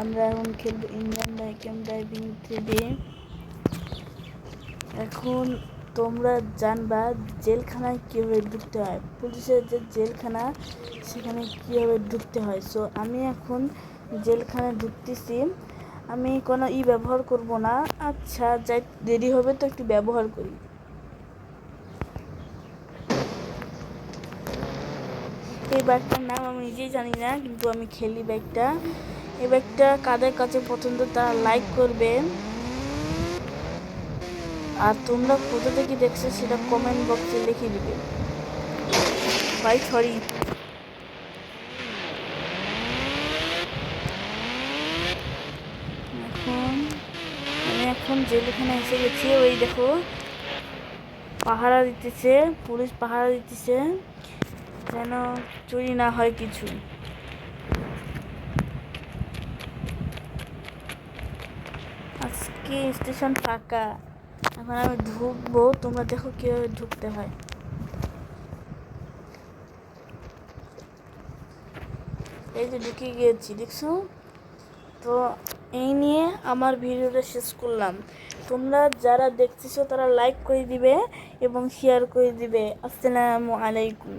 আমরা এখন খেলব ইন্ডিয়ান ডাইকেম ডাইভিং থ্রিডি এখন তোমরা জানবা জেলখানায় কীভাবে ঢুকতে হয়। পুলিশের যে জেলখানা, সেখানে কীভাবে ঢুকতে হয়। সো আমি এখন জেলখানায় ঢুকতেছি। আমি কোনো ই ব্যবহার করব না। আচ্ছা যাই, দেরি হবে তো একটু ব্যবহার করি। এই ব্যাগটার নাম আমি নিজেই জানি না, কিন্তু আমি খেলি ব্যাগটা। এই ব্যাগটা কাদের কাছে পছন্দ তারা লাইক করবে। আর তোমরা কোথা থেকে দেখছ সেটা কমেন্ট বক্সে লিখে দিবে। ভাই সরি এখন আমি এখন জেলখানে এসে গেছি, ওই দেখো। পাহারা দিতেছে, পুলিশ পাহারা দিতেছে। যেন চুরি না হয় কিছু। আজকে স্টেশন ফাঁকা। এখন আমি ঢুকবো, তোমরা দেখো কীভাবে ঢুকতে হয়। এই যে ঢুকে গিয়েছি, দেখছ? তো এই নিয়ে আমার ভিডিওটা শেষ করলাম। তোমরা যারা দেখতেছো তারা লাইক করে দিবে এবং শেয়ার করে দিবে। আসসালামু আলাইকুম।